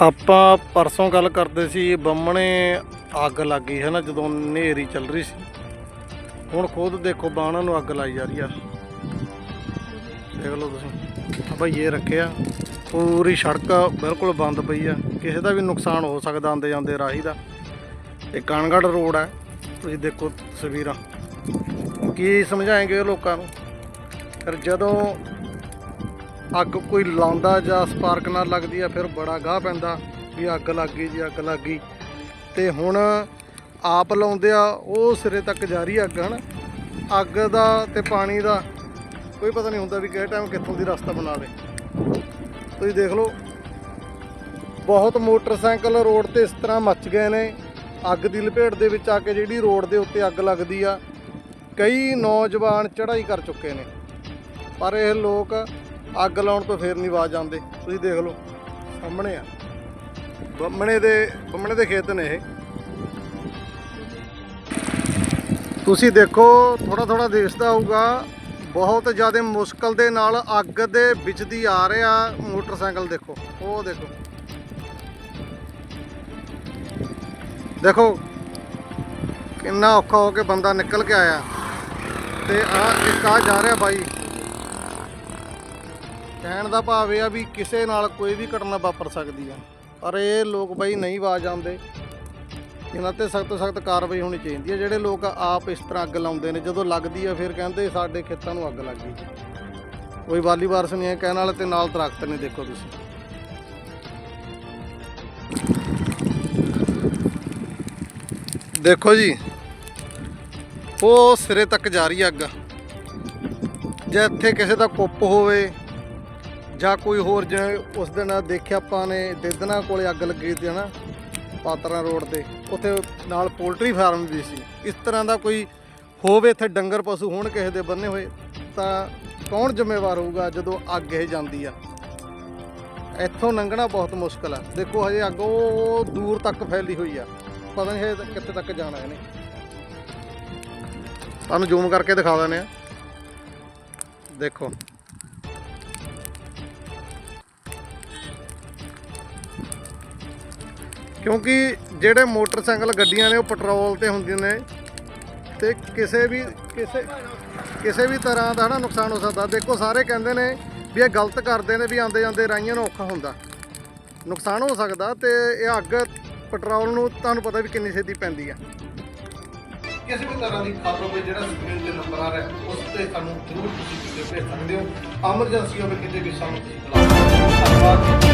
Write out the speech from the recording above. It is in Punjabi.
ਆਪਾਂ ਪਰਸੋਂ ਗੱਲ ਕਰਦੇ ਸੀ, ਬੰਮਣੇ ਅੱਗ ਲੱਗ ਗਈ ਹੈ ਨਾ, ਜਦੋਂ ਹਨੇਰੀ ਚੱਲ ਰਹੀ ਸੀ। ਹੁਣ ਖੁਦ ਦੇਖੋ ਬਾਣਾ ਨੂੰ ਅੱਗ ਲਾਈ ਜਾ ਰਹੀ ਆ। ਦੇਖ ਲਓ ਤੁਸੀਂ। ਭਾਈ, ਇਹ ਰੱਖਿਆ। ਪੂਰੀ ਸੜਕ ਬਿਲਕੁਲ ਬੰਦ ਪਈ ਆ। ਕਿਸੇ ਦਾ ਵੀ ਨੁਕਸਾਨ ਹੋ ਸਕਦਾ ਆਂਦੇ ਜਾਂਦੇ ਰਾਹੀ ਦਾ। ਇਹ ਕਾਨਗੜ ਰੋਡ ਹੈ ਤੁਸੀਂ ਦੇਖੋ ਤਸਵੀਰਾਂ। ਕੀ ਸਮਝਾਏਗੇ ਲੋਕਾਂ ਨੂੰ? ਫਿਰ ਜਦੋਂ ਅੱਗ ਕੋਈ ਲਾਉਂਦਾ ਜਾਂ ਸਪਾਰਕ ਨਾਲ ਲੱਗਦੀ ਆ, ਫਿਰ ਬੜਾ ਗਾਹ ਪੈਂਦਾ ਵੀ ਅੱਗ ਲੱਗ ਗਈ ਜੀ, ਅੱਗ ਲੱਗ ਗਈ। ਤੇ ਹੁਣ ਆਪ ਲਾਉਂਦੇ ਆ, ਉਹ ਸਿਰੇ ਤੱਕ ਜਾਰੀ ਅੱਗ, ਹਨ? ਅੱਗ ਦਾ ਤੇ ਪਾਣੀ ਦਾ ਕੋਈ ਪਤਾ ਨਹੀਂ ਹੁੰਦਾ ਵੀ ਕਿਹੜੇ ਟਾਈਮ ਕਿੱਥੋਂ ਦੀ ਰਸਤਾ ਬਣਾ ਦੇ ਤੁਸੀਂ ਦੇਖ ਲਓ, ਬਹੁਤ ਮੋਟਰਸਾਈਕਲ ਰੋਡ ਤੇ ਇਸ ਤਰ੍ਹਾਂ ਮੱਚ ਗਏ ਨੇ। ਅੱਗ ਦੀ ਲਪੇਟ ਦੇ ਵਿੱਚ ਆ ਕੇ ਜਿਹੜੀ ਰੋਡ ਦੇ ਉੱਤੇ ਅੱਗ ਲੱਗਦੀ ਆ। ਕਈ ਨੌਜਵਾਨ ਚੜ੍ਹਾਈ ਕਰ ਚੁੱਕੇ ਨੇ। ਪਰ ਇਹ ਲੋਕ ਅੱਗ ਲਾਉਣ ਤੋਂ ਫੇਰ ਨਹੀਂ ਆਵਾਜ਼ ਆਉਂਦੇ। ਤੁਸੀਂ ਦੇਖ ਲਓ, ਸਾਹਮਣੇ ਆ। ਬੰਮਣੇ ਦੇ ਬੰਮਣੇ ਦੇ ਖੇਤ ਨੇ ਇਹ। ਤੁਸੀਂ ਦੇਖੋ ਥੋੜਾ ਥੋੜਾ ਦਿਸਦਾ ਹੋਊਗਾ। ਬਹੁਤ ਜ਼ਿਆਦਾ ਮੁਸ਼ਕਲ ਦੇ ਨਾਲ ਅੱਗ ਦੇ ਵਿੱਚ ਦੀ ਆ ਰਿਹਾ ਮੋਟਰਸਾਈਕਲ, ਦੇਖੋ। ਉਹ ਦੇਖੋ। ਦੇਖੋ, ਕਿੰਨਾ ਔਖਾ ਹੋ ਕੇ ਬੰਦਾ ਨਿਕਲ ਕੇ ਆਇਆ। ਤੇ ਆ ਇੱਕ ਆ ਜਾ ਰਿਹਾ ਬਾਈ। ਕਹਿਣ ਦਾ ਭਾਵ ਇਹ ਆ ਵੀ ਕਿਸੇ ਨਾਲ ਕੋਈ ਵੀ ਘਟਨਾ ਵਾਪਰ ਸਕਦੀ ਆ। ਪਰ ਇਹ ਲੋਕ ਬਈ ਨਹੀਂ ਆਵਾਜ਼ ਆਉਂਦੇ। ਇਹਨਾਂ ਤੇ ਸਖਤ ਤੋਂ ਸਖਤ ਕਾਰਵਾਈ ਹੋਣੀ ਚਾਹੀਦੀ ਹੈ ਜਿਹੜੇ ਲੋਕ ਆਪ ਇਸ ਤਰ੍ਹਾਂ ਅੱਗ ਲਾਉਂਦੇ ਨੇ, ਜਦੋਂ ਲੱਗਦੀ ਆ ਫਿਰ ਕਹਿੰਦੇ ਸਾਡੇ ਖੇਤਾਂ ਨੂੰ ਅੱਗ ਲੱਗ ਗਈ। ਕੋਈ ਵਾਲੀ ਵਾਰਸ ਨਹੀਂ ਹੈ, ਕਹਿਣ ਵਾਲੇ ਤੇ ਨਾਲ ਦਰਖਤ ਨੇ, ਦੇਖੋ ਤੁਸੀਂ। ਦੇਖੋ ਜੀ, ਉਹ ਸਿਰੇ ਤੱਕ ਜਾ ਰਹੀ ਹੈ ਅੱਗ। ਜੇ ਇੱਥੇ ਕਿਸੇ ਦਾ ਕੁੱਪ ਹੋਵੇ ਜਾਂ ਕੋਈ ਹੋਰ ਜਿਵੇਂ ਉਸ ਦਿਨ ਦੇਖਿਆ ਆਪਾਂ ਨੇ ਦੇਦਨਾ ਕੋਲੇ ਅੱਗ ਲੱਗੀ ਸੀ, ਹਨਾ, ਪਾਤਰਾ ਰੋਡ ਤੇ, ਉੱਥੇ ਨਾਲ ਪੋਲਟਰੀ ਫਾਰਮ ਵੀ ਸੀ। ਇਸ ਤਰ੍ਹਾਂ ਦਾ ਕੋਈ ਹੋਵੇ ਇੱਥੇ ਡੰਗਰ ਪਸ਼ੂ ਹੋਣ ਕਿਸੇ ਦੇ ਬੰਨੇ ਹੋਏ, ਤਾਂ ਕੌਣ ਜ਼ਿੰਮੇਵਾਰ ਹੋਊਗਾ ਜਦੋਂ ਅੱਗ ਇਹ ਜਾਂਦੀ ਆ? ਇੱਥੋਂ ਲੰਘਣਾ ਬਹੁਤ ਮੁਸ਼ਕਲ ਆ। ਦੇਖੋ ਹਜੇ ਅੱਗ ਉਹ ਦੂਰ ਤੱਕ ਫੈਲੀ ਹੋਈ ਆ। ਪਤਾ ਨਹੀਂ ਹਜੇ ਕਿੱਥੇ ਤੱਕ ਜਾਣਾ ਇਹਨੇ। ਤੁਹਾਨੂੰ ਜ਼ੂਮ ਕਰਕੇ ਦਿਖਾ ਦਿੰਦੇ ਆ। ਦੇਖੋ। ਕਿਉਂਕਿ ਜਿਹੜੇ ਮੋਟਰਸਾਈਕਲ ਗੱਡੀਆਂ ਨੇ ਉਹ ਪੈਟਰੋਲ ਤੇ ਹੁੰਦੀਆਂ ਨੇ ਤੇ ਕਿਸੇ ਵੀ, ਕਿਸੇ ਕਿਸੇ ਵੀ ਤਰ੍ਹਾਂ ਦਾ ਨਾ ਨੁਕਸਾਨ ਹੋ ਸਕਦਾ। ਦੇਖੋ, ਸਾਰੇ ਕਹਿੰਦੇ ਨੇ ਵੀ ਇਹ ਗਲਤ ਕਰਦੇ ਨੇ ਵੀ ਆਂਦੇ ਜਾਂਦੇ ਰਾਈਆਂ ਨੂੰ ਔਖਾ ਹੁੰਦਾ। ਨੁਕਸਾਨ ਹੋ ਸਕਦਾ ਤੇ ਇਹ ਅੱਗ ਪੈਟਰੋਲ ਨੂੰ ਤੁਹਾਨੂੰ ਪਤਾ ਵੀ ਕਿੰਨੀ ਛੇਤੀ ਪੈਂਦੀ ਆ। ਕਿਸੇ ਵੀ ਤਰ੍ਹਾਂ ਦੀ ਖਬਰ ਹੋਵੇ, ਜਿਹੜਾ ਸਕਰੀਨ ਤੇ ਨੰਬਰ ਆ ਰਿਹਾ, ਉਸ ਤੇ ਸਾਨੂੰ ਜ਼ਰੂਰ ਤੁਸੀਂ ਭੇਜ ਸਕਦੇ ਹੋ। ਐਮਰਜੈਂਸੀ ਹੋਵੇ ਕਿਤੇ ਵੀ ਸਾਨੂੰ ਤੁਸੀਂ ਬੁਲਾ ਸਕਦੇ ਹੋ।